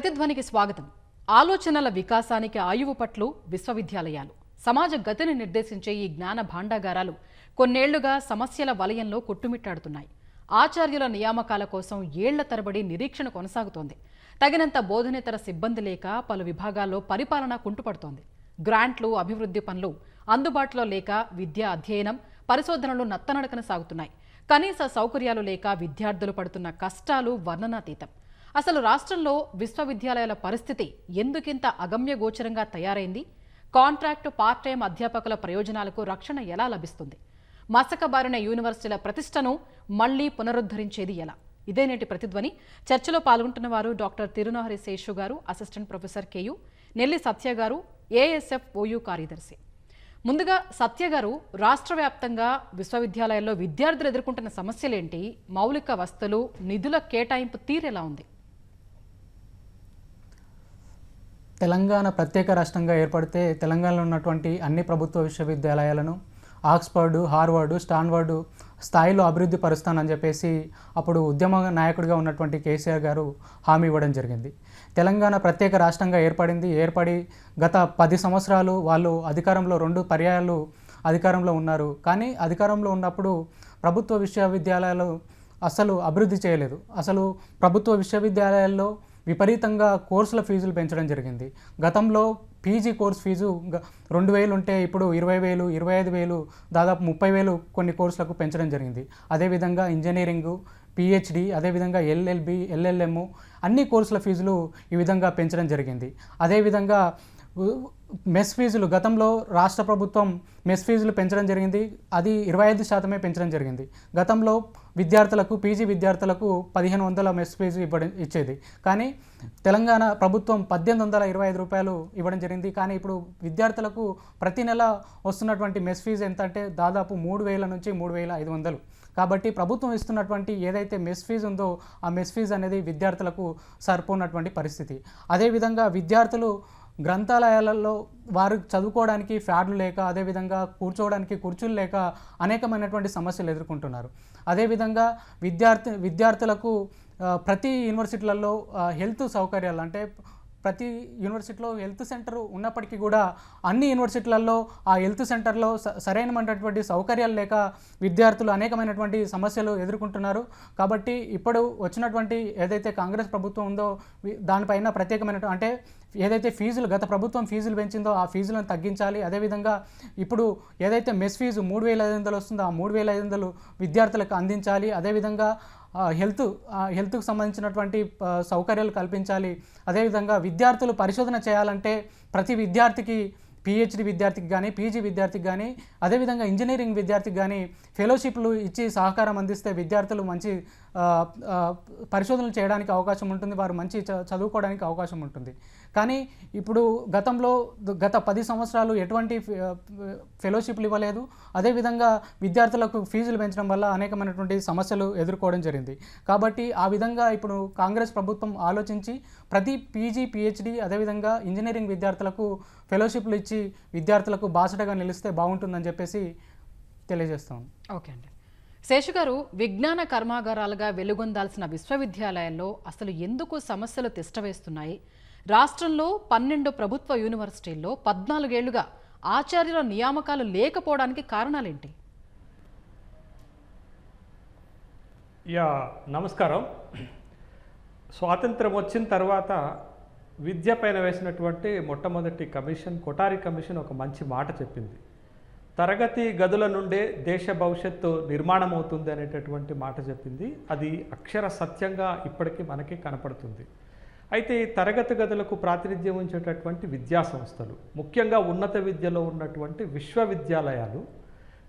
ప్రతిధ్వనికి స్వాగతం. ఆలోచనల వికాసానికి ఆయువు పట్లు విశ్వవిద్యాలయాలు. సమాజ గతిని నిర్దేశించే ఈ జ్ఞాన భాండాగారాలు కొన్నేళ్ళుగా సమస్యల వలయంలో కొట్టుమిట్టాడుతున్నాయి. ఆచార్యుల నియామకాల కోసం ఏళ్ళ తరబడి నిరీక్షణ కొనసాగుతోంది. తగినంత బోధనేతర సిబ్బంది లేక పలు విభాగాల్లో పరిపాలన కుంటుపడుతోంది. గ్రాంట్లు అభివృద్ధి పనులు అందుబాటులో లేక విద్యా అధ్యయనం పరిశోధనలు నత్తనడకన సాగుతున్నాయి. కనీస సౌకర్యాలు లేక విద్యార్థులు పడుతున్న కష్టాలు వర్ణనాతీతం. అసలు రాష్ట్రంలో విశ్వవిద్యాలయాల పరిస్థితి ఎందుకింత అగమ్యగోచరంగా తయారైంది? కాంట్రాక్ట్ పార్ట్ టైం అధ్యాపకుల ప్రయోజనాలకు రక్షణ ఎలా లభిస్తుంది? మసకబారిన యూనివర్సిటీల ప్రతిష్టను మళ్ళీ పునరుద్ధరించేది ఎలా? ఇదే నేటి ప్రతిధ్వని? చర్చలో పాల్గొంటున్న వారు doctor Tirunahari Seshu garu assistant professor KU Nelli Satya garu ASF OU కార్యదర్శి. ముందుగా సత్య గారు రాష్ట్ర వ్యాప్తంగా విశ్వవిద్యాలయాల్లో విద్యార్థులు ఎదుర్కొంటున్న సమస్యలేంటి? మౌలిక వస్తువులు నిధుల కేటాయింపు తీరెలా ఉంది? తెలంగాణ ప్రత్యేక రాష్ట్రంగా ఏర్పడితే తెలంగాణలో ఉన్నటువంటి అన్ని ప్రభుత్వ విశ్వవిద్యాలయాలను ఆక్స్ఫర్డ్ హార్వర్డ్ స్టాన్వర్డు స్థాయిలో అభివృద్ధి పరుస్తానని చెప్పేసి అప్పుడు ఉద్యమ నాయకుడిగా ఉన్నటువంటి కేసీఆర్ గారు హామీ ఇవ్వడం జరిగింది. తెలంగాణ ప్రత్యేక రాష్ట్రంగా ఏర్పడింది. ఏర్పడి గత పది సంవత్సరాలు వాళ్ళు అధికారంలో రెండు పర్యాయాలు అధికారంలో ఉన్నారు. కానీ అధికారంలో ఉన్నప్పుడు ప్రభుత్వ విశ్వవిద్యాలయాలు అసలు అభివృద్ధి చేయలేదు. అసలు ప్రభుత్వ విశ్వవిద్యాలయాల్లో విపరీతంగా కోర్సుల ఫీజులు పెంచడం జరిగింది. గతంలో పీజీ కోర్స్ ఫీజు గ- రెండు వేలు ఉంటే ఇప్పుడు ఇరవై వేలు ఇరవై ఐదు వేలు దాదాపు ముప్పై వేలు కొన్ని కోర్సులకు పెంచడం జరిగింది. అదేవిధంగా ఇంజనీరింగు పిహెచ్డి అదేవిధంగా ఎల్ఎల్బి ఎల్ఎల్ఎం అన్ని కోర్సుల ఫీజులు ఈ విధంగా పెంచడం జరిగింది. అదేవిధంగా మెస్ ఫీజులు గతంలో రాష్ట్ర ప్రభుత్వం మెస్ ఫీజులు పెంచడం జరిగింది. అది ఇరవై ఐదు శాతమే పెంచడం జరిగింది. గతంలో విద్యార్థులకు పీజీ విద్యార్థులకు పదిహేను వందల మెస్ ఫీజు ఇవ్వడం ఇచ్చేది. కానీ తెలంగాణ ప్రభుత్వం పద్దెనిమిది వందల ఇరవై ఐదు రూపాయలు ఇవ్వడం జరిగింది. కానీ ఇప్పుడు విద్యార్థులకు ప్రతి నెల వస్తున్నటువంటి మెస్ ఫీజు ఎంత అంటే దాదాపు మూడు వేల నుంచి మూడు వేల ఐదు వందలు. కాబట్టి ప్రభుత్వం ఇస్తున్నటువంటి ఏదైతే మెస్ ఫీజు ఉందో ఆ మెస్ ఫీజు అనేది విద్యార్థులకు సరిపోనటువంటి పరిస్థితి. అదేవిధంగా విద్యార్థులు గ్రంథాలయాలలో వారు చదువుకోవడానికి ఫ్యాడ్లు లేక అదేవిధంగా కూర్చోవడానికి కుర్చీలు లేక అనేకమైనటువంటి సమస్యలు ఎదుర్కొంటున్నారు. అదేవిధంగా విద్యార్థి విద్యార్థులకు ప్రతి యూనివర్సిటీలలో హెల్త్ సౌకర్యాలు అంటే ప్రతి యూనివర్సిటీలో హెల్త్ సెంటర్ ఉన్నప్పటికీ కూడా అన్ని యూనివర్సిటీలలో ఆ హెల్త్ సెంటర్లో స- సరైనటువంటి సౌకర్యాలు లేక విద్యార్థులు అనేకమైనటువంటి సమస్యలు ఎదుర్కొంటున్నారు. కాబట్టి ఇప్పుడు వచ్చినటువంటి ఏదైతే కాంగ్రెస్ ప్రభుత్వం ఉందో దానిపైన ప్రత్యేకమైన అంటే ఏదైతే ఫీజులు గత ప్రభుత్వం ఫీజులు పెంచిందో ఆ ఫీజులను తగ్గించాలి. అదేవిధంగా ఇప్పుడు ఏదైతే మెస్ ఫీజు మూడు వేల ఐదు వందలు వస్తుందో ఆ మూడు వేల ఐదు వందలు విద్యార్థులకు అందించాలి. అదేవిధంగా హెల్త్ హెల్త్కు సంబంధించినటువంటి సౌకర్యాలు కల్పించాలి. అదేవిధంగా విద్యార్థులు పరిశోధన చేయాలంటే ప్రతి విద్యార్థికి పిహెచ్డి విద్యార్థికి కానీ పీజీ విద్యార్థికి కానీ అదేవిధంగా ఇంజనీరింగ్ విద్యార్థికి కానీ ఫెలోషిప్లు ఇచ్చి సహకారం అందిస్తే విద్యార్థులు మంచి పరిశోధనలు చేయడానికి అవకాశం ఉంటుంది. వారు మంచి చ- చదువుకోవడానికి అవకాశం ఉంటుంది. కానీ ఇప్పుడు గతంలో గత పది సంవత్సరాలు ఎటువంటి ఫె- ఫెలోషిప్లు ఇవ్వలేదు. అదేవిధంగా విద్యార్థులకు ఫీజులు పెంచడం వల్ల అనేకమైనటువంటి సమస్యలు ఎదుర్కోవడం జరిగింది. కాబట్టి ఆ విధంగా ఇప్పుడు కాంగ్రెస్ ప్రభుత్వం ఆలోచించి ప్రతి పీజీ పిహెచ్డి అదేవిధంగా ఇంజనీరింగ్ విద్యార్థులకు ఫెలోషిప్లు ఇచ్చి విద్యార్థులకు బాసటగా నిలిస్తే బాగుంటుందని చెప్పేసి తెలియజేస్తాం. ఓకే అండి. శేషు గారు విజ్ఞాన కర్మాగారాలుగా వెలుగొందాల్సిన విశ్వవిద్యాలయాల్లో అసలు ఎందుకు సమస్యలు తిష్టవేస్తున్నాయి రాష్ట్రంలో పన్నెండు ప్రభుత్వ యూనివర్సిటీల్లో పద్నాలుగేళ్ళుగా ఆచార్యుల నియామకాలు లేకపోవడానికి కారణాలేంటి? యా నమస్కారం. స్వాతంత్రం వచ్చిన తర్వాత విద్య పైన వేసినటువంటి మొట్టమొదటి కమిషన్ కొటారి కమిషన్ ఒక మంచి మాట చెప్పింది. తరగతి గదుల నుండే దేశ భవిష్యత్తు నిర్మాణం అవుతుంది అనేటటువంటి మాట చెప్పింది. అది అక్షర సత్యంగా ఇప్పటికీ మనకి కనపడుతుంది. అయితే తరగతి గదులకు ప్రాతినిధ్యం ఉంచేటటువంటి విద్యా సంస్థలు ముఖ్యంగా ఉన్నత విద్యలో ఉన్నటువంటి విశ్వవిద్యాలయాలు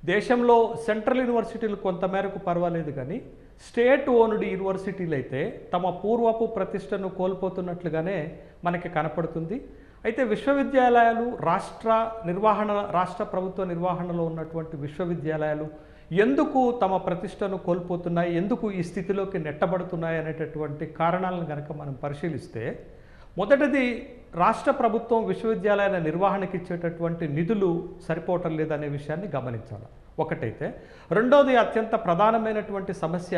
దేశంలో సెంట్రల్ యూనివర్సిటీలు కొంతమేరకు పర్వాలేదు కానీ స్టేట్ ఓన్డ్ యూనివర్సిటీలు అయితే తమ పూర్వపు ప్రతిష్టను కోల్పోతున్నట్లుగానే మనకి కనపడుతుంది. అయితే విశ్వవిద్యాలయాలు రాష్ట్ర నిర్వహణ రాష్ట్ర ప్రభుత్వ నిర్వహణలో ఉన్నటువంటి విశ్వవిద్యాలయాలు ఎందుకు తమ ప్రతిష్టను కోల్పోతున్నాయి? ఎందుకు ఈ స్థితిలోకి నెట్టబడుతున్నాయి అనేటటువంటి కారణాలను కనుక మనం పరిశీలిస్తే మొదటిది రాష్ట్ర ప్రభుత్వం విశ్వవిద్యాలయాల నిర్వహణకి ఇచ్చేటటువంటి నిధులు సరిపోవటం లేదనే విషయాన్ని గమనించాలి. ఒకటైతే రెండోది అత్యంత ప్రధానమైనటువంటి సమస్య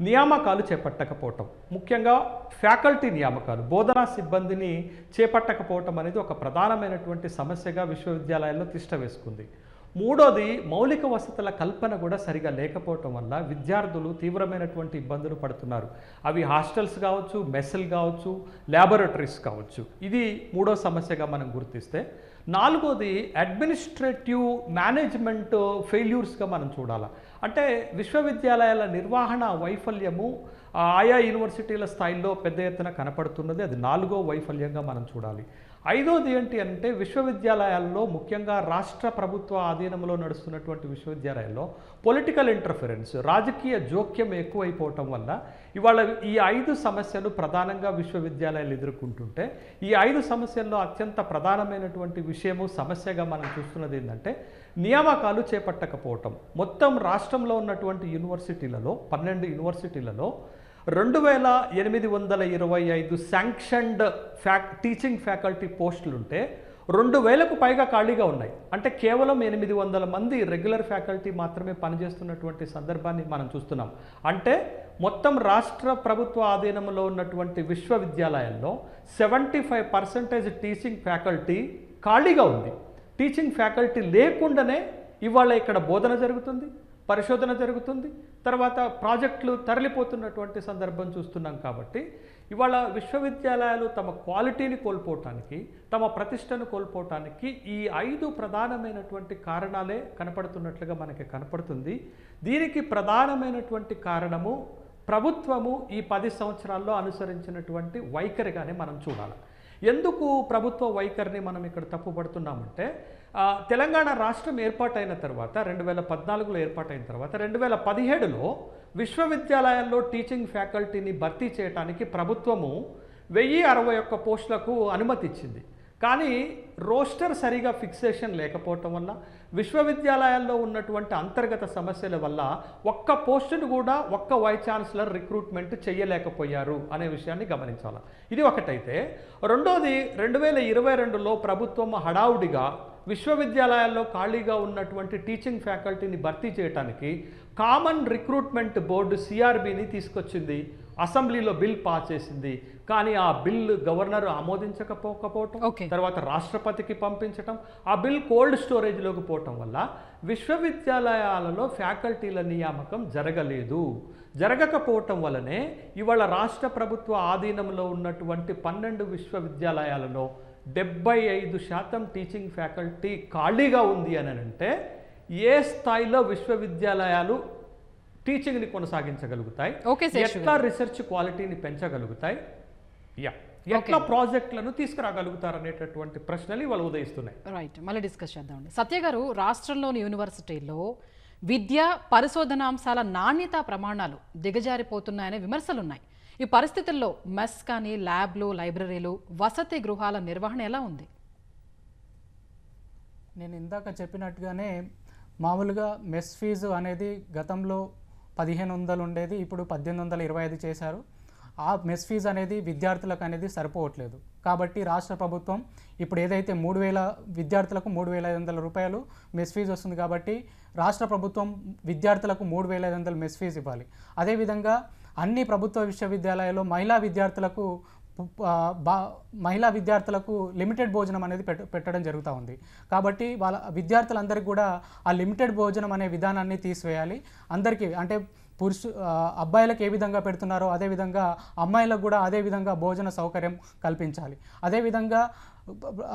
నియామకాలు చేపట్టకపోవటం. ముఖ్యంగా ఫ్యాకల్టీ నియామకాలు బోధనా సిబ్బందిని చేపట్టకపోవటం అనేది ఒక ప్రధానమైనటువంటి సమస్యగా విశ్వవిద్యాలయాల్లో తిష్ట వేసుకుంది. మూడోది మౌలిక వసతుల కల్పన కూడా సరిగా లేకపోవటం వల్ల విద్యార్థులు తీవ్రమైనటువంటి ఇబ్బందులు పడుతున్నారు. అవి హాస్టల్స్ కావచ్చు మెస్సులు కావచ్చు ల్యాబొరేటరీస్ కావచ్చు. ఇది మూడో సమస్యగా మనం గుర్తిస్తే నాలుగోది అడ్మినిస్ట్రేటివ్ మేనేజ్మెంట్ ఫెయిల్యూర్స్గా మనం చూడాలి. అంటే విశ్వవిద్యాలయాల నిర్వహణ వైఫల్యము ఆయా యూనివర్సిటీల స్థాయిలో పెద్ద ఎత్తున కనపడుతున్నది. అది నాలుగో వైఫల్యంగా మనం చూడాలి. ఐదోది ఏంటి అంటే విశ్వవిద్యాలయాల్లో ముఖ్యంగా రాష్ట్ర ప్రభుత్వ ఆధీనంలో నడుస్తున్నటువంటి విశ్వవిద్యాలయాల్లో పొలిటికల్ ఇంటర్ఫరెన్స్ రాజకీయ జోక్యం ఎక్కువైపోవటం వల్ల ఇవాళ ఈ ఐదు సమస్యలు ప్రధానంగా విశ్వవిద్యాలయాలు ఎదుర్కొంటుంటే ఈ ఐదు సమస్యల్లో అత్యంత ప్రధానమైనటువంటి విషయము సమస్యగా మనం చూస్తున్నది ఏంటంటే నియామకాలు చేపట్టకపోవటం. మొత్తం రాష్ట్రంలో ఉన్నటువంటి యూనివర్సిటీలలో పన్నెండు యూనివర్సిటీలలో రెండు వేల ఎనిమిది వందల ఇరవై ఐదు శాంక్షన్డ్ ఫ్యాక్ టీచింగ్ ఫ్యాకల్టీ పోస్టులు ఉంటే రెండు వేలకు పైగా ఖాళీగా ఉన్నాయి. అంటే కేవలం ఎనిమిది వందల మంది రెగ్యులర్ ఫ్యాకల్టీ మాత్రమే పనిచేస్తున్నటువంటి సందర్భాన్ని మనం చూస్తున్నాం. అంటే మొత్తం రాష్ట్ర ప్రభుత్వ ఆధీనంలో ఉన్నటువంటి విశ్వవిద్యాలయాల్లో seventy five percentage teaching faculty ఖాళీగా ఉంది. టీచింగ్ ఫ్యాకల్టీ లేకుండానే ఇవాళ ఇక్కడ బోధన జరుగుతుంది. పరిశోధన జరుగుతుంది. తర్వాత ప్రాజెక్టులు తరలిపోతున్నటువంటి సందర్భం చూస్తున్నాం కాబట్టి ఇవాళ విశ్వవిద్యాలయాలు తమ క్వాలిటీని కోల్పోవటానికి తమ ప్రతిష్టను కోల్పోవటానికి ఈ ఐదు ప్రధానమైనటువంటి కారణాలే కనపడుతున్నట్లుగా మనకి కనపడుతుంది. దీనికి ప్రధానమైనటువంటి కారణము ప్రభుత్వము ఈ పది సంవత్సరాల్లో అనుసరించినటువంటి వైఖరిగానే మనం చూడాలి. ఎందుకు ప్రభుత్వ వైఖరిని మనం ఇక్కడ తప్పుపడుతున్నామంటే తెలంగాణ రాష్ట్రం ఏర్పాటైన తర్వాత రెండు వేల పద్నాలుగులో ఏర్పాటైన తర్వాత రెండు వేల పదిహేడులో విశ్వవిద్యాలయాల్లో టీచింగ్ ఫ్యాకల్టీని భర్తీ చేయడానికి ప్రభుత్వము వెయ్యి అరవై ఒక్క పోస్టులకు అనుమతి ఇచ్చింది కానీ రోస్టర్ సరిగా ఫిక్సేషన్ లేకపోవటం వల్ల విశ్వవిద్యాలయాల్లో ఉన్నటువంటి అంతర్గత సమస్యల వల్ల ఒక్క పోస్టును కూడా ఒక్క వైస్ ఛాన్సలర్ రిక్రూట్మెంట్ చేయలేకపోయారు అనే విషయాన్ని గమనించాలి. ఇది ఒకటైతే. రెండోది రెండు వేల ఇరవై రెండులో ప్రభుత్వం హడావుడిగా విశ్వవిద్యాలయాల్లో ఖాళీగా ఉన్నటువంటి టీచింగ్ ఫ్యాకల్టీని భర్తీ చేయడానికి కామన్ రిక్రూట్మెంట్ బోర్డు సిఆర్బిని తీసుకొచ్చింది. అసెంబ్లీలో బిల్ పాస్ చేసింది. కానీ ఆ బిల్ గవర్నర్ ఆమోదించకపోకపోవటం. తర్వాత రాష్ట్రపతికి పంపించటం ఆ బిల్ కోల్డ్ స్టోరేజ్లోకి పోవటం వల్ల విశ్వవిద్యాలయాలలో ఫ్యాకల్టీల నియామకం జరగలేదు. జరగకపోవటం వల్లనే ఇవాళ రాష్ట్ర ప్రభుత్వ ఆధీనంలో ఉన్నటువంటి పన్నెండు విశ్వవిద్యాలయాలలో డెబ్బై ఐదు శాతం టీచింగ్ ఫ్యాకల్టీ ఖాళీగా ఉంది అని అంటే ఏ స్థాయిలో విశ్వవిద్యాలయాలు టీచింగ్ని కొనసాగించగలుగుతాయి? ఎట్లా రీసెర్చ్ క్వాలిటీని పెంచగలుగుతాయి? యా. ఎట్లా ప్రాజెక్టులను తీసుకురాగలుగుతారు అనేటటువంటి ప్రశ్నలు ఇవాళ ఉదయిస్తున్నాయి. రైట్. మళ్ళీ డిస్కస్ చేద్దామండి సత్య గారు రాష్ట్రంలోని యూనివర్సిటీల్లో విద్య పరిశోధనాంశాల నాణ్యత ప్రమాణాలు దిగజారిపోతున్నాయనే విమర్శలున్నాయి. ఈ పరిస్థితుల్లో మెస్ కానీ ల్యాబ్లు లైబ్రరీలు వసతి గృహాల నిర్వహణ ఎలా ఉంది? నేను ఇందాక చెప్పినట్టుగానే మామూలుగా మెస్ ఫీజు అనేది గతంలో పదిహేను వందలు ఉండేది ఇప్పుడు పద్దెనిమిది వందల ఇరవై ఐదు చేశారు. ఆ మెస్ ఫీజు అనేది విద్యార్థులకు అనేది సరిపోవట్లేదు. కాబట్టి రాష్ట్ర ప్రభుత్వం ఇప్పుడు ఏదైతే మూడు వేల విద్యార్థులకు మూడు వేల ఐదు వందల రూపాయలు మెస్ ఫీజు వస్తుంది కాబట్టి రాష్ట్ర ప్రభుత్వం విద్యార్థులకు మూడు వేల ఐదు వందలు మెస్ ఫీజు ఇవ్వాలి. అదేవిధంగా అన్ని ప్రభుత్వ విశ్వవిద్యాలయాల్లో మహిళా విద్యార్థులకు బా మహిళా విద్యార్థులకు లిమిటెడ్ భోజనం అనేది పెట్ట పెట్టడం జరుగుతూ ఉంది. కాబట్టి వాళ్ళ విద్యార్థులందరికీ కూడా ఆ లిమిటెడ్ భోజనం అనే విధానాన్ని తీసివేయాలి. అందరికీ అంటే పురుషు అబ్బాయిలకు ఏ విధంగా పెడుతున్నారో అదేవిధంగా అమ్మాయిలకు కూడా అదే విధంగా భోజన సౌకర్యం కల్పించాలి. అదేవిధంగా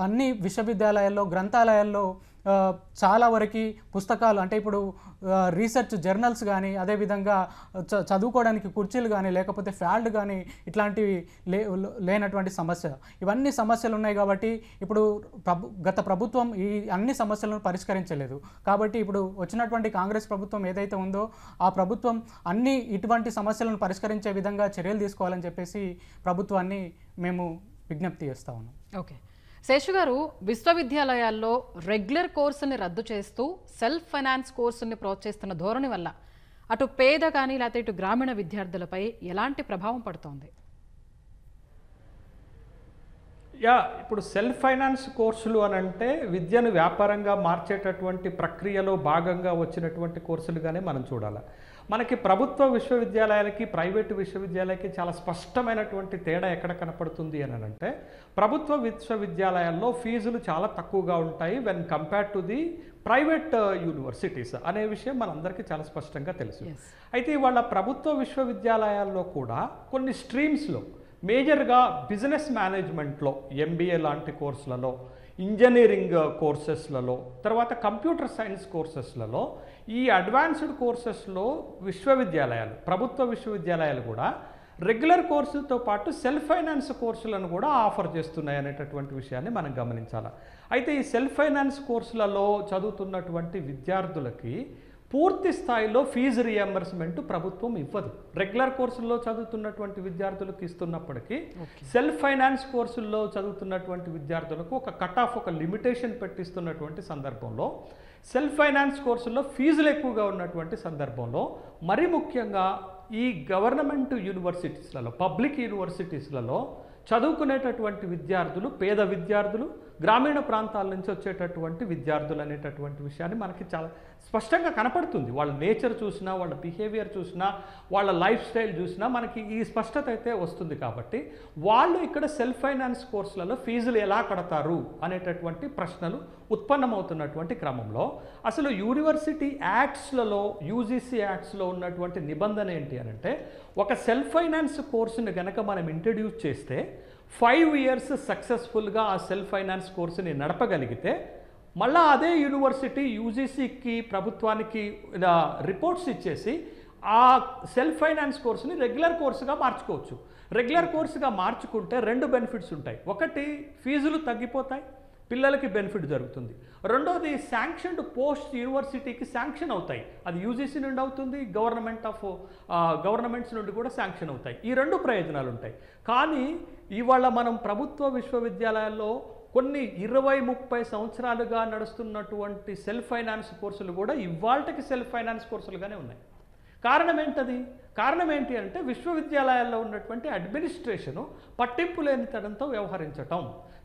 అన్ని విశ్వవిద్యాలయాల్లో గ్రంథాలయాల్లో చాలా వరకు పుస్తకాలు అంటే ఇప్పుడు రీసెర్చ్ జర్నల్స్ కానీ అదేవిధంగా చ- చదువుకోవడానికి కుర్చీలు కానీ లేకపోతే ఫ్యాల్డ్ కానీ ఇట్లాంటివి లే లేనటువంటి సమస్య. ఇవన్నీ సమస్యలు ఉన్నాయి కాబట్టి ఇప్పుడు ప్రభు గత ప్రభుత్వం ఈ అన్ని సమస్యలను పరిష్కరించలేదు. కాబట్టి ఇప్పుడు వచ్చినటువంటి కాంగ్రెస్ ప్రభుత్వం ఏదైతే ఉందో ఆ ప్రభుత్వం అన్ని ఇటువంటి సమస్యలను పరిష్కరించే విధంగా చర్యలు తీసుకోవాలని చెప్పేసి ప్రభుత్వాన్ని మేము విజ్ఞప్తి చేస్తా ఉన్నాం. ఓకే. శేషు గారు విశ్వవిద్యాలయాల్లో రెగ్యులర్ కోర్సుని రద్దు చేస్తూ సెల్ఫ్ ఫైనాన్స్ కోర్సుని ప్రోత్సహిస్తున్న ధోరణి వల్ల అటు పేద కానీ లేకపోతే ఇటు గ్రామీణ విద్యార్థులపై ఎలాంటి ప్రభావం పడుతోంది? యా ఇప్పుడు సెల్ఫ్ ఫైనాన్స్ కోర్సులు అని అంటే విద్యను వ్యాపారంగా మార్చేటటువంటి ప్రక్రియలో భాగంగా వచ్చినటువంటి కోర్సులుగానే మనం చూడాలి. మనకి ప్రభుత్వ విశ్వవిద్యాలయాలకి ప్రైవేటు విశ్వవిద్యాలయాలకి చాలా స్పష్టమైనటువంటి తేడా ఎక్కడ కనపడుతుంది అని అంటే ప్రభుత్వ విశ్వవిద్యాలయాల్లో ఫీజులు చాలా తక్కువగా ఉంటాయి when compare to the private universities అనే విషయం మనందరికీ చాలా స్పష్టంగా తెలుసు. అయితే ఇవాళ ప్రభుత్వ విశ్వవిద్యాలయాల్లో కూడా కొన్ని స్ట్రీమ్స్లో మేజర్గా బిజినెస్ మేనేజ్మెంట్లో ఎంబీఏ లాంటి కోర్సులలో ఇంజనీరింగ్ కోర్సెస్లలో తర్వాత కంప్యూటర్ సైన్స్ కోర్సెస్లలో ఈ అడ్వాన్స్డ్ కోర్సెస్లో విశ్వవిద్యాలయాలు ప్రభుత్వ విశ్వవిద్యాలయాలు కూడా రెగ్యులర్ కోర్సులతో పాటు సెల్ఫ్ ఫైనాన్స్ కోర్సులను కూడా ఆఫర్ చేస్తున్నాయి అనేటటువంటి విషయాన్ని మనం గమనించాలి. అయితే ఈ సెల్ఫ్ ఫైనాన్స్ కోర్సులలో చదువుతున్నటువంటి విద్యార్థులకి పూర్తి స్థాయిలో ఫీజు రియంబర్స్మెంట్ ప్రభుత్వం ఇవ్వదు. రెగ్యులర్ కోర్సుల్లో చదువుతున్నటువంటి విద్యార్థులకు ఇస్తున్నప్పటికీ సెల్ఫ్ ఫైనాన్స్ కోర్సుల్లో చదువుతున్నటువంటి విద్యార్థులకు ఒక కట్ ఆఫ్ ఒక లిమిటేషన్ పెట్టిస్తున్నటువంటి సందర్భంలో సెల్ఫ్ ఫైనాన్స్ కోర్సుల్లో ఫీజులు ఎక్కువగా ఉన్నటువంటి సందర్భంలో మరి ముఖ్యంగా ఈ గవర్నమెంట్ యూనివర్సిటీస్లలో పబ్లిక్ యూనివర్సిటీస్లలో చదువుకునేటటువంటి విద్యార్థులు పేద విద్యార్థులు గ్రామీణ ప్రాంతాల నుంచి వచ్చేటటువంటి విద్యార్థులు అనేటటువంటి విషయాన్ని మనకి చాలా స్పష్టంగా కనపడుతుంది. వాళ్ళ నేచర్ చూసినా వాళ్ళ బిహేవియర్ చూసినా వాళ్ళ లైఫ్ స్టైల్ చూసినా మనకి ఈ స్పష్టత అయితే వస్తుంది కాబట్టి వాళ్ళు ఇక్కడ సెల్ఫ్ ఫైనాన్స్ కోర్సులలో ఫీజులు ఎలా కడతారు అనేటటువంటి ప్రశ్నలు ఉత్పన్నమవుతున్నటువంటి క్రమంలో అసలు యూనివర్సిటీ యాక్ట్స్లలో యూజీసీ యాక్ట్స్లో ఉన్నటువంటి నిబంధన ఏంటి అని అంటే ఒక సెల్ఫ్ ఫైనాన్స్ కోర్సుని గనక మనం ఇంట్రడ్యూస్ చేస్తే ఫైవ్ ఇయర్స్ సక్సెస్ఫుల్గా ఆ సెల్ఫ్ ఫైనాన్స్ కోర్సుని నడపగలిగితే మళ్ళీ అదే యూనివర్సిటీ యూజీసీకి ప్రభుత్వానికి ఇలా రిపోర్ట్స్ ఇచ్చేసి ఆ సెల్ఫ్ ఫైనాన్స్ కోర్సుని రెగ్యులర్ కోర్సుగా మార్చుకోవచ్చు. రెగ్యులర్ కోర్సుగా మార్చుకుంటే రెండు బెనిఫిట్స్ ఉంటాయి. ఒకటి ఫీజులు తగ్గిపోతాయి. పిల్లలకి బెనిఫిట్ జరుగుతుంది. రెండోది శాంక్షన్డ్ పోస్ట్ యూనివర్సిటీకి శాంక్షన్ అవుతాయి. అది యూజీసీ నుండి అవుతుంది గవర్నమెంట్ ఆఫ్ గవర్నమెంట్స్ నుండి కూడా శాంక్షన్ అవుతాయి. ఈ రెండు ప్రయోజనాలు ఉంటాయి. కానీ ఇవాళ మనం ప్రభుత్వ విశ్వవిద్యాలయాల్లో కొన్ని ఇరవై ముప్పై సంవత్సరాలుగా నడుస్తున్నటువంటి సెల్ఫ్ ఫైనాన్స్ కోర్సులు కూడా ఇవాళకి సెల్ఫ్ ఫైనాన్స్ కోర్సులుగానే ఉన్నాయి. కారణం ఏంటది? కారణం ఏంటి అంటే విశ్వవిద్యాలయాల్లో ఉన్నటువంటి అడ్మినిస్ట్రేషను పట్టింపు లేనితనంతో వ్యవహరించటం.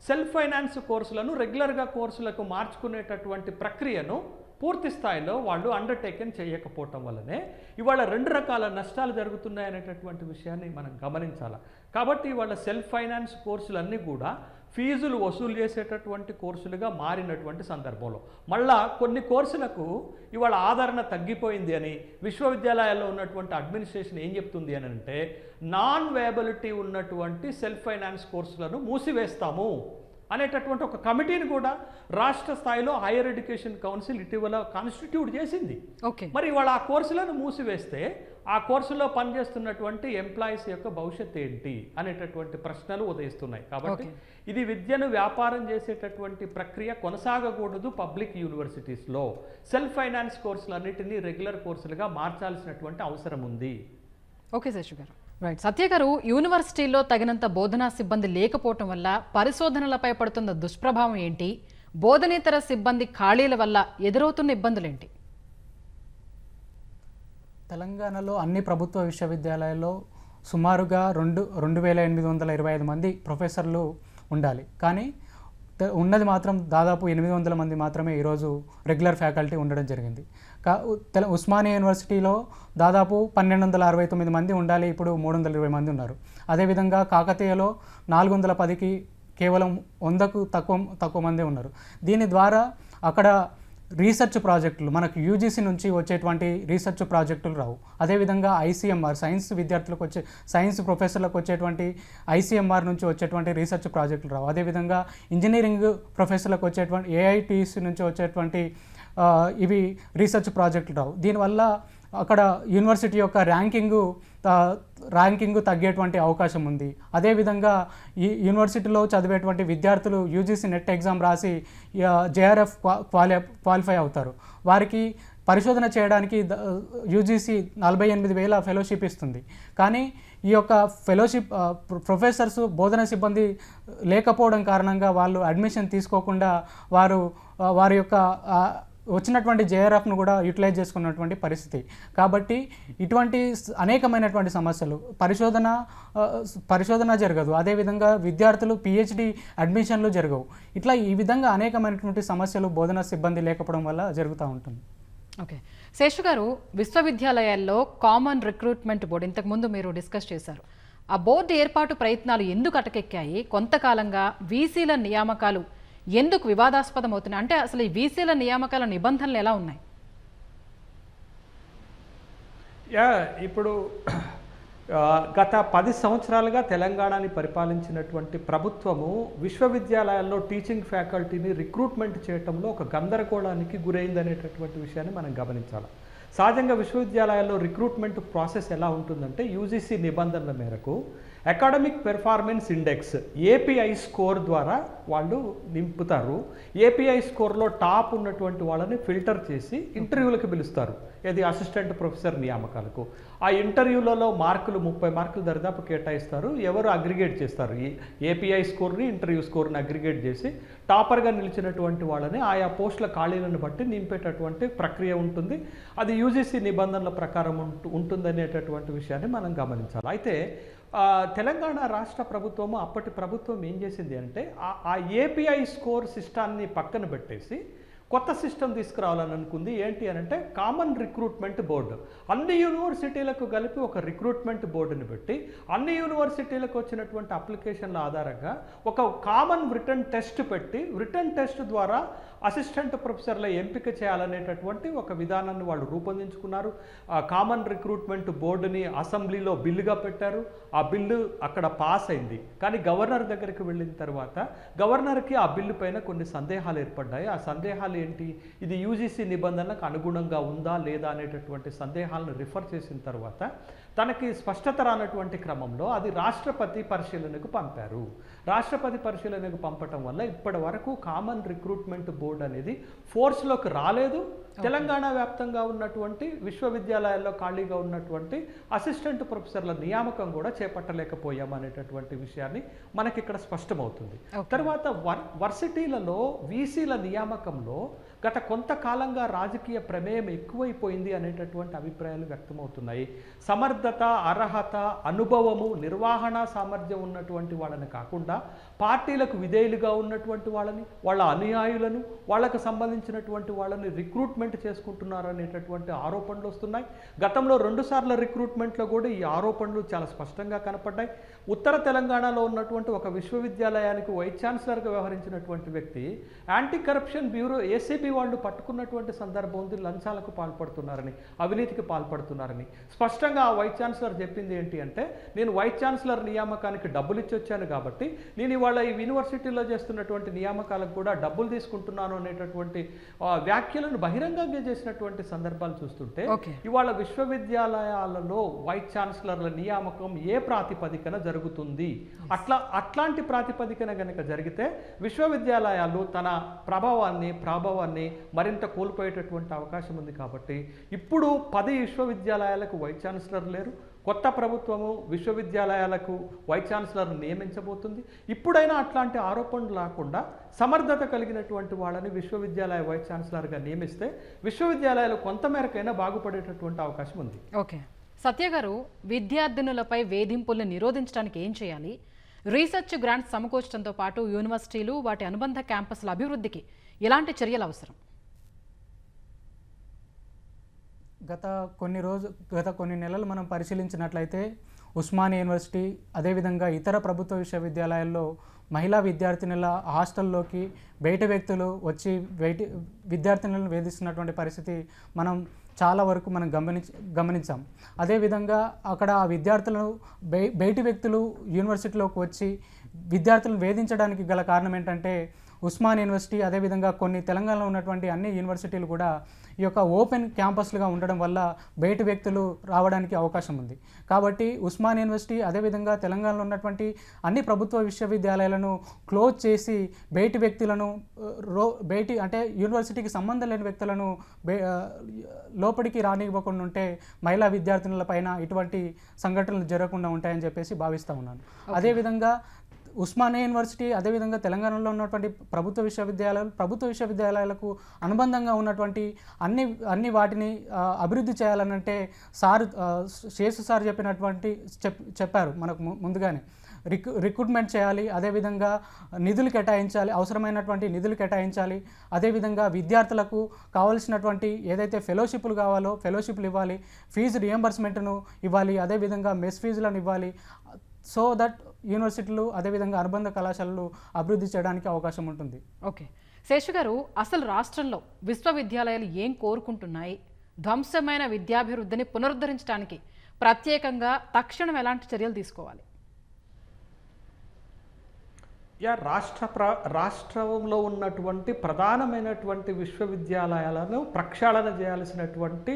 సెల్ఫ్ ఫైనాన్స్ కోర్సులను రెగ్యులర్గా కోర్సులకు మార్చుకునేటటువంటి ప్రక్రియను పూర్తి స్థాయిలో వాళ్ళు అండర్టేకెన్ చేయకపోవటం వల్లనే ఇవాళ రెండు రకాల నష్టాలు జరుగుతున్నాయనేటటువంటి విషయాన్ని మనం గమనించాలి. కాబట్టి ఇవాళ సెల్ఫ్ ఫైనాన్స్ కోర్సులన్నీ కూడా ఫీజులు వసూలు చేసేటటువంటి కోర్సులుగా మారినటువంటి సందర్భంలో. మళ్ళా కొన్ని కోర్సులకు ఇవాళ ఆదరణ తగ్గిపోయింది అని విశ్వవిద్యాలయాల్లో ఉన్నటువంటి అడ్మినిస్ట్రేషన్ ఏం చెప్తుంది అని అంటే నాన్ వేబిలిటీ ఉన్నటువంటి సెల్ఫ్ ఫైనాన్స్ కోర్సులను మూసివేస్తాము అనేటటువంటి ఒక కమిటీని కూడా రాష్ట్ర స్థాయిలో హైయర్ ఎడ్యుకేషన్ కౌన్సిల్ ఇటీవల కాన్స్టిట్యూట్ చేసింది. ఓకే. మరి ఇవాళ ఆ కోర్సులను మూసివేస్తే ఆ కోర్సులో పనిచేస్తున్నటువంటి ఎంప్లాయీస్ యొక్క భవిష్యత్ ఏంటి అనేటటువంటి ప్రశ్నలు ఉదయిస్తున్నాయి. కాబట్టి ఇది విద్యను వ్యాపారం చేసేటటువంటి ప్రక్రియ కొనసాగకూడదు పబ్లిక్ యూనివర్సిటీస్లో. సెల్ఫ్ ఫైనాన్స్ కోర్సులన్నిటినీ రెగ్యులర్ కోర్సులుగా మార్చాల్సినటువంటి అవసరం ఉంది. ఓకే శశి గారు. రైట్ సత్య గారు యూనివర్సిటీల్లో తగినంత బోధనా సిబ్బంది లేకపోవటం వల్ల పరిశోధనలపై పడుతున్న దుష్ప్రభావం ఏంటి? బోధనేతర సిబ్బంది ఖాళీల వల్ల ఎదురవుతున్న ఇబ్బందులేంటి? తెలంగాణలో అన్ని ప్రభుత్వ విశ్వవిద్యాలయాల్లో సుమారుగా రెండు రెండు వేల ఎనిమిది వందల ఇరవై ఐదు మంది ప్రొఫెసర్లు ఉండాలి. కానీ ఉన్నది మాత్రం దాదాపు ఎనిమిది వందల మంది మాత్రమే ఈరోజు రెగ్యులర్ ఫ్యాకల్టీ ఉండడం జరిగింది. కా తెల ఉస్మానియా యూనివర్సిటీలో దాదాపు పన్నెండు వందల అరవై తొమ్మిది మంది ఉండాలి. ఇప్పుడు మూడు వందల ఇరవై మంది ఉన్నారు. అదేవిధంగా కాకతీయలో నాలుగు వందల పదికి కేవలం వందకు తక్కువ తక్కువ మందే ఉన్నారు. దీని ద్వారా అక్కడ రీసెర్చ్ ప్రాజెక్టులు మనకు యూజీసీ నుంచి వచ్చేటువంటి రీసెర్చ్ ప్రాజెక్టులు రావు. అదేవిధంగా ఐసీఎంఆర్ సైన్స్ విద్యార్థులకు వచ్చే సైన్స్ ప్రొఫెసర్లకు వచ్చేటువంటి ఐసీఎంఆర్ నుంచి వచ్చేటువంటి రీసెర్చ్ ప్రాజెక్టులు రావు. అదేవిధంగా ఇంజనీరింగ్ ప్రొఫెసర్లకు వచ్చేటువంటి ఏఐటీసీ నుంచి వచ్చేటువంటి ఇవి రీసెర్చ్ ప్రాజెక్టులు రావు. దీనివల్ల అక్కడ యూనివర్సిటీ యొక్క ర్యాంకింగు ర్యాంకింగ్ తగ్గేటువంటి అవకాశం ఉంది. అదేవిధంగా ఈ యూనివర్సిటీలో చదివేటువంటి విద్యార్థులు యూజీసీ నెట్ ఎగ్జామ్ రాసి జేఆర్ఎఫ్ క్వాలి క్వాలిఫై అవుతారు. వారికి పరిశోధన చేయడానికి యూజీసీ నలభై ఎనిమిది వేల ఫెలోషిప్ ఇస్తుంది. కానీ ఈ యొక్క ఫెలోషిప్ ప్రొఫెసర్స్ బోధన సిబ్బంది లేకపోవడం కారణంగా వాళ్ళు అడ్మిషన్ తీసుకోకుండా వారు వారి యొక్క వచ్చినటువంటి జేఆర్ఎఫ్ను కూడా యూటిలైజ్ చేసుకున్నటువంటి పరిస్థితి. కాబట్టి ఇటువంటి అనేకమైనటువంటి సమస్యలు పరిశోధన పరిశోధన జరగదు. అదేవిధంగా విద్యార్థులు పిహెచ్డి అడ్మిషన్లు జరగవు. ఇట్లా ఈ విధంగా అనేకమైనటువంటి సమస్యలు బోధనా సిబ్బంది లేకపోవడం వల్ల జరుగుతూ ఉంటుంది. ఓకే. శేషు గారు విశ్వవిద్యాలయాల్లో కామన్ రిక్రూట్మెంట్ బోర్డు ఇంతకుముందు మీరు డిస్కస్ చేశారు. ఆ బోర్డు ఏర్పాటు ప్రయత్నాలు ఎందుకు అటకెక్కాయి? కొంతకాలంగా వీసీల నియామకాలు ఎందుకు వివాదాస్పదం అవుతున్నాయి అంటే అసలు ఈ వీసీల నియామకాల నిబంధనలు ఎలా ఉన్నాయి? యా ఇప్పుడు గత పది సంవత్సరాలుగా తెలంగాణని పరిపాలించినటువంటి ప్రభుత్వము విశ్వవిద్యాలయాల్లో టీచింగ్ ఫ్యాకల్టీని రిక్రూట్మెంట్ చేయటంలో ఒక గందరగోళానికి గురైందనేటటువంటి విషయాన్ని మనం గమనించాలి. సహజంగా విశ్వవిద్యాలయాల్లో రిక్రూట్మెంట్ ప్రాసెస్ ఎలా ఉంటుందంటే యూజీసీ నిబంధనల మేరకు academic performance index API score ద్వారా వాళ్ళు నింపుతారు. ఏపీఐ స్కోర్లో టాప్ ఉన్నటువంటి వాళ్ళని ఫిల్టర్ చేసి ఇంటర్వ్యూలకు పిలుస్తారు. ఇది అసిస్టెంట్ ప్రొఫెసర్ నియామకాలకు. ఆ ఇంటర్వ్యూలలో మార్కులు ముప్పై మార్కులు దరిదాపు కేటాయిస్తారు. ఎవరు అగ్రిగేట్ చేస్తారు? ఈ ఏపీఐ స్కోర్ని ఇంటర్వ్యూ స్కోర్ని అగ్రిగేట్ చేసి టాపర్గా నిలిచినటువంటి వాళ్ళని ఆయా పోస్టుల ఖాళీలను బట్టి నింపేటటువంటి ప్రక్రియ ఉంటుంది. అది యూజీసీ నిబంధనల ప్రకారం ఉంటు ఉంటుందనేటటువంటి విషయాన్ని మనం గమనించాలి. అయితే తెలంగాణ రాష్ట్ర ప్రభుత్వము అప్పటి ప్రభుత్వం ఏం చేసింది అంటే ఆ- ఆ ఏపీఐ స్కోర్ సిస్టాన్ని పక్కన పెట్టేసి కొత్త సిస్టమ్ తీసుకురావాలని అనుకుంది. ఏంటి అని అంటే కామన్ రిక్రూట్మెంట్ బోర్డు. అన్ని యూనివర్సిటీలకు కలిపి ఒక రిక్రూట్మెంట్ బోర్డుని పెట్టి అన్ని యూనివర్సిటీలకు వచ్చినటువంటి అప్లికేషన్ల ఆధారంగా ఒక కామన్ రిటర్న్ టెస్ట్ పెట్టి రిటర్న్ టెస్ట్ ద్వారా అసిస్టెంట్ ప్రొఫెసర్ల ఎంపిక చేయాలనేటటువంటి ఒక విధానాన్ని వాళ్ళు రూపొందించుకున్నారు. కామన్ రిక్రూట్మెంట్ బోర్డుని అసెంబ్లీలో బిల్లుగా పెట్టారు. ఆ బిల్లు అక్కడ పాస్ అయింది. కానీ గవర్నర్ దగ్గరికి వెళ్ళిన తర్వాత గవర్నర్కి ఆ బిల్లు పైన కొన్ని సందేహాలు ఏర్పడ్డాయి. ఆ సందేహాలు ఏంటి? ఇది యూజీసీ నిబంధనలకు అనుగుణంగా ఉందా లేదా అనేటటువంటి సందేహాలను రిఫర్ చేసిన తర్వాత తనకి స్పష్టత రానటువంటి క్రమంలో అది రాష్ట్రపతి పరిశీలనకు పంపారు. రాష్ట్రపతి పరిశీలనకు పంపటం వల్ల ఇప్పటి వరకు కామన్ రిక్రూట్మెంట్ బోర్డు అనేది ఫోర్స్లోకి రాలేదు. తెలంగాణ వ్యాప్తంగా ఉన్నటువంటి విశ్వవిద్యాలయాల్లో ఖాళీగా ఉన్నటువంటి అసిస్టెంట్ ప్రొఫెసర్ల నియామకం కూడా చేపట్టలేకపోయాం అనేటటువంటి విషయాన్ని మనకి ఇక్కడ స్పష్టమవుతుంది తర్వాత వర్ వర్సిటీలలో వీసీల నియామకంలో గత కొంతకాలంగా రాజకీయ ప్రమేయం ఎక్కువైపోయింది అనేటటువంటి అభిప్రాయాలు వ్యక్తమవుతున్నాయి. సమర్థత అర్హత అనుభవము నిర్వహణ సామర్థ్యం ఉన్నటువంటి వాళ్ళని కాకుండా పార్టీలకు విధేయులుగా ఉన్నటువంటి వాళ్ళని వాళ్ళ అనుయాయులను వాళ్ళకు సంబంధించినటువంటి వాళ్ళని రిక్రూట్మెంట్ చేసుకుంటున్నారు అనేటటువంటి ఆరోపణలు వస్తున్నాయి. గతంలో రెండుసార్ల రిక్రూట్మెంట్లో కూడా ఈ ఆరోపణలు చాలా స్పష్టంగా కనపడ్డాయి. ఉత్తర తెలంగాణలో ఉన్నటువంటి ఒక విశ్వవిద్యాలయానికి వైస్ ఛాన్సలర్గా వ్యవహరించినటువంటి వ్యక్తి యాంటీ కరప్షన్ బ్యూరో ఏసీబీ వాళ్ళు పట్టుకున్నటువంటి సందర్భం ఉంది లంచాలకు పాల్పడుతున్నారని అవినీతికి పాల్పడుతున్నారని. స్పష్టంగా ఆ వైస్ ఛాన్సలర్ చెప్పింది ఏంటి అంటే నేను వైస్ ఛాన్సలర్ నియామకానికి డబ్బులు ఇచ్చి వచ్చాను కాబట్టి నేను ఇవాళ ఈ యూనివర్సిటీలో చేస్తున్నటువంటి నియామకాలకు కూడా డబ్బులు తీసుకుంటున్నాను అనేటటువంటి వ్యాఖ్యలను బహిరంగంగా చేసినటువంటి సందర్భాలు చూస్తుంటే. ఇవాళ విశ్వవిద్యాలయాలలో వైస్ ఛాన్సలర్ల నియామకం ఏ ప్రాతిపదికన జరుగుతుంది అట్లా అట్లాంటి ప్రాతిపదికన గనక జరిగితే విశ్వవిద్యాలయాలు తన ప్రభావాన్ని ప్రాభావాన్ని మరింత కోల్పోయేటటువంటి అవకాశం ఉంది కాబట్టి ఇప్పుడు పది విశ్వవిద్యాలయాలకు వైస్ ఛాన్సలర్ లేరు కొత్త ప్రభుత్వము విశ్వవిద్యాలయాలకు వైస్ ఛాన్సలర్ను నియమించబోతుంది. ఇప్పుడైనా అట్లాంటి ఆరోపణలు రాకుండా సమర్థత కలిగినటువంటి వాళ్ళని విశ్వవిద్యాలయ వైస్ ఛాన్సలర్గా నియమిస్తే విశ్వవిద్యాలయాలు కొంతమేరకైనా బాగుపడేటటువంటి అవకాశం ఉంది. ఓకే. సత్య గారు విద్యార్థినులపై వేధింపుల్ని నిరోధించడానికి ఏం చేయాలి? రీసెర్చ్ గ్రాంట్స్ సమకూర్చడంతో పాటు యూనివర్సిటీలు వాటి అనుబంధ క్యాంపస్ల అభివృద్ధికి ఎలాంటి చర్యలు అవసరం? గత కొన్ని రోజు గత కొన్ని నెలలు మనం పరిశీలించినట్లయితే ఉస్మానియా యూనివర్సిటీ అదేవిధంగా ఇతర ప్రభుత్వ విశ్వవిద్యాలయాల్లో మహిళా విద్యార్థినుల హాస్టల్లోకి బయట వ్యక్తులు వచ్చి బయట విద్యార్థినులను వేధిస్తున్నటువంటి పరిస్థితి మనం చాలా వరకు మనం గమనించ గమనించాం. అదేవిధంగా అక్కడ ఆ విద్యార్థులను బయ బయటి వ్యక్తులు యూనివర్సిటీలోకి వచ్చి విద్యార్థులను వేధించడానికి గల కారణం ఏంటంటే ఉస్మాన్ యూనివర్సిటీ అదేవిధంగా కొన్ని తెలంగాణలో ఉన్నటువంటి అన్ని యూనివర్సిటీలు కూడా ఈ యొక్క ఓపెన్ క్యాంపస్లుగా ఉండడం వల్ల బయట వ్యక్తులు రావడానికి అవకాశం ఉంది. కాబట్టి ఉస్మాన్ యూనివర్సిటీ అదేవిధంగా తెలంగాణలో ఉన్నటువంటి అన్ని ప్రభుత్వ విశ్వవిద్యాలయాలను క్లోజ్ చేసి బయటి వ్యక్తులను రో బయటి అంటే యూనివర్సిటీకి సంబంధం లేని వ్యక్తులను లోపలికి రానివ్వకుండా ఉంటే మహిళా విద్యార్థినుల పైన ఇటువంటి సంఘటనలు జరగకుండా ఉంటాయని చెప్పేసి భావిస్తూ ఉన్నాను. అదేవిధంగా ఉస్మానియా యూనివర్సిటీ అదేవిధంగా తెలంగాణలో ఉన్నటువంటి ప్రభుత్వ విశ్వవిద్యాలయాలు ప్రభుత్వ విశ్వవిద్యాలయాలకు అనుబంధంగా ఉన్నటువంటి అన్ని అన్ని వాటిని అభివృద్ధి చేయాలనంటే సార్ శేషు సార్ చెప్పినటువంటి చెప్ చెప్పారు మనకు ముందుగానే. రిక్ రిక్రూట్మెంట్ చేయాలి అదేవిధంగా నిధులు కేటాయించాలి అవసరమైనటువంటి నిధులు కేటాయించాలి అదేవిధంగా విద్యార్థులకు కావాల్సినటువంటి ఏదైతే ఫెలోషిప్లు కావాలో ఫెలోషిప్లు ఇవ్వాలి ఫీజు రియంబర్స్మెంట్ను ఇవ్వాలి అదేవిధంగా మెస్ ఫీజులను ఇవ్వాలి. సో దట్ యూనివర్సిటీలు అదేవిధంగా అనుబంధ కళాశాలలు అభివృద్ధి చేయడానికి అవకాశం ఉంటుంది. ఓకే. శేషు గారు అసలు రాష్ట్రంలో విశ్వవిద్యాలయాలు ఏం కోరుకుంటున్నాయి? ధ్వంసమైన విద్యాభివృద్ధిని పునరుద్ధరించడానికి ప్రత్యేకంగా తక్షణం ఎలాంటి చర్యలు తీసుకోవాలి? యా రాష్ట్ర ప్ర రాష్ట్రంలో ఉన్నటువంటి ప్రధానమైనటువంటి విశ్వవిద్యాలయాలను ప్రక్షాళన చేయాల్సినటువంటి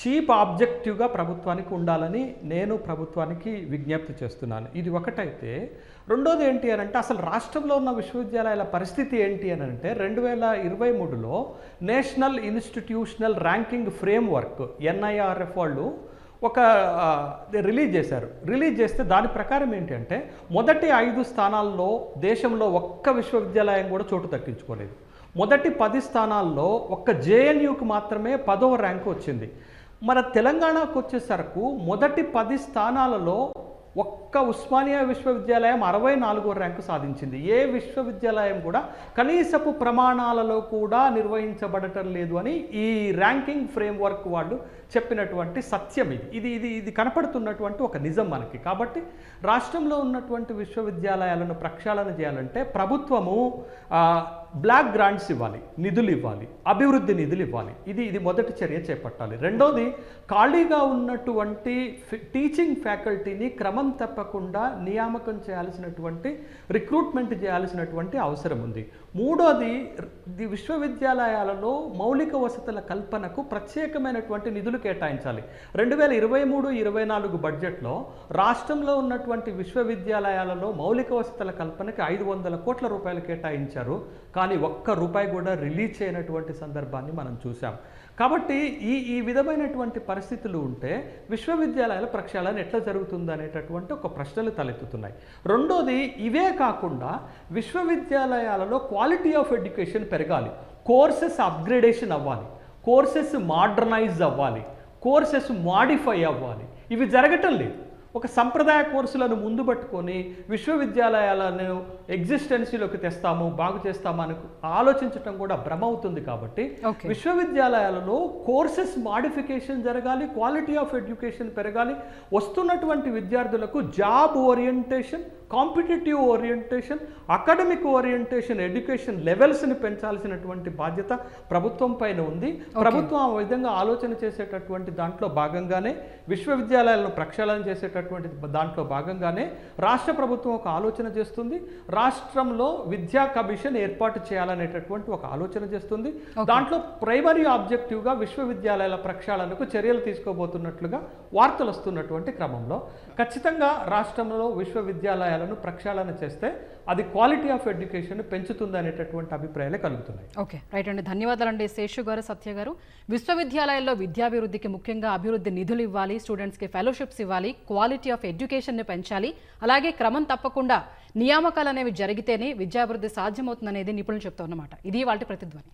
చీప్ ఆబ్జెక్టివ్గా ప్రభుత్వానికి ఉండాలని నేను ప్రభుత్వానికి విజ్ఞప్తి చేస్తున్నాను. ఇది ఒకటైతే రెండోది ఏంటి అని అంటే అసలు రాష్ట్రంలో ఉన్న విశ్వవిద్యాలయాల పరిస్థితి ఏంటి అని అంటే రెండు వేల ఇరవై మూడులో national institutional ranking framework NIRF వాళ్ళు ఒక రిలీజ్ చేశారు. రిలీజ్ చేస్తే దాని ప్రకారం ఏంటంటే మొదటి ఐదు స్థానాల్లో దేశంలో ఒక్క విశ్వవిద్యాలయం కూడా చోటు దక్కించుకోలేదు. మొదటి పది స్థానాల్లో ఒక్క జేఎన్యూకి మాత్రమే పదవ ర్యాంకు వచ్చింది. మన తెలంగాణకు వచ్చేసరకు మొదటి పది స్థానాలలో ఒక్క ఉస్మానియా విశ్వవిద్యాలయం అరవై నాలుగో ర్యాంకు సాధించింది. ఏ విశ్వవిద్యాలయం కూడా కనీసపు ప్రమాణాలలో కూడా నిర్వహించబడటం లేదు అని ఈ ర్యాంకింగ్ ఫ్రేమ్వర్క్ వాళ్ళు చెప్పినటువంటి సత్యం ఇది. ఇది ఇది ఇది కనపడుతున్నటువంటి ఒక నిజం మనకి. కాబట్టి రాష్ట్రంలో ఉన్నటువంటి విశ్వవిద్యాలయాలను ప్రక్షాళన చేయాలంటే ప్రభుత్వము బ్లాక్ గ్రాంట్స్ ఇవ్వాలి నిధులు ఇవ్వాలి అభివృద్ధి నిధులు ఇవ్వాలి. ఇది ఇది మొదటి చర్య చేపట్టాలి. రెండోది ఖాళీగా ఉన్నటువంటి టీచింగ్ ఫ్యాకల్టీని క్రమం తప్పకుండా నియామకం చేయాల్సినటువంటి రిక్రూట్మెంట్ చేయాల్సినటువంటి అవసరం ఉంది. మూడోది ది విశ్వవిద్యాలయాలలో మౌలిక వసతుల కల్పనకు ప్రత్యేకమైనటువంటి నిధులు కేటాయించాలి. రెండు వేల ఇరవై మూడు ఇరవై నాలుగు బడ్జెట్లో రాష్ట్రంలో ఉన్నటువంటి విశ్వవిద్యాలయాలలో మౌలిక వసతుల కల్పనకి ఐదు వందల కోట్ల రూపాయలు కేటాయించారు. కానీ ఒక్క రూపాయి కూడా రిలీజ్ చేయనటువంటి సందర్భాన్ని మనం చూసాం కాబట్టి ఈ ఈ విధమైనటువంటి పరిస్థితులు ఉంటే విశ్వవిద్యాలయాల ప్రక్షాళన ఎట్లా జరుగుతుంది అనేటటువంటి ఒక ప్రశ్నలు తలెత్తుతున్నాయి. రెండోది ఇవే కాకుండా విశ్వవిద్యాలయాలలో క్వాలిటీ ఆఫ్ ఎడ్యుకేషన్ పెరగాలి. కోర్సెస్ అప్గ్రేడేషన్ అవ్వాలి. కోర్సెస్ మాడ్రనైజ్ అవ్వాలి. కోర్సెస్ మాడిఫై అవ్వాలి. ఇవి జరగటం లేదు. ఒక సంప్రదాయ కోర్సులను ముందు పట్టుకొని విశ్వవిద్యాలయాలను ఎగ్జిస్టెన్సీలోకి తెస్తాము బాగు చేస్తాము అని ఆలోచించటం కూడా భ్రమ అవుతుంది కాబట్టి. విశ్వవిద్యాలయాలలో కోర్సెస్ మాడిఫికేషన్ జరగాలి క్వాలిటీ ఆఫ్ ఎడ్యుకేషన్ పెరగాలి వస్తున్నటువంటి విద్యార్థులకు job orientation competitive orientation academic orientation education లెవెల్స్ని పెంచాల్సినటువంటి బాధ్యత ప్రభుత్వం పైన ఉంది. ప్రభుత్వం ఆ విధంగా ఆలోచన చేసేటటువంటి దాంట్లో భాగంగానే విశ్వవిద్యాలయాలను ప్రక్షాళన చేసేటటువంటి దాంట్లో భాగంగానే రాష్ట్ర ప్రభుత్వం ఒక ఆలోచన చేస్తుంది. రాష్ట్రంలో విద్యా కమిషన్ ఏర్పాటు చేయాలనేటటువంటి ఒక ఆలోచన చేస్తుంది. దాంట్లో ప్రైమరీ ఆబ్జెక్టివ్గా విశ్వవిద్యాలయాల ప్రక్షాళనకు చర్యలు తీసుకోబోతున్నట్లుగా వార్తలు వస్తున్నటువంటి క్రమంలో ఖచ్చితంగా రాష్ట్రంలో విశ్వవిద్యాలయాలను ప్రక్షాళన చేస్తే అది క్వాలిటీ ఆఫ్ ఎడ్యుకేషన్ పెంచుతుంది అనేటటువంటి అభిప్రాయాలే కలుగుతున్నాయి. ఓకే రైట్ అండి. ధన్యవాదాలండి శేషు గారు సత్య గారు. విశ్వవిద్యాలయాల్లో విద్యాభివృద్ధికి ముఖ్యంగా అభివృద్ధి నిధులు ఇవ్వాలి స్టూడెంట్స్కి ఫెలోషిప్స్ ఇవ్వాలి క్వాలిటీ ఆఫ్ ఎడ్యుకేషన్ని పెంచాలి. అలాగే క్రమం తప్పకుండా నియామకాలు అనేవి జరిగితేనే విద్యాభివృద్ధి సాధ్యమవుతుందనేది నిపుణులు చెప్తున్నమాట. ఇది వాళ్ళ ప్రతిధ్వని.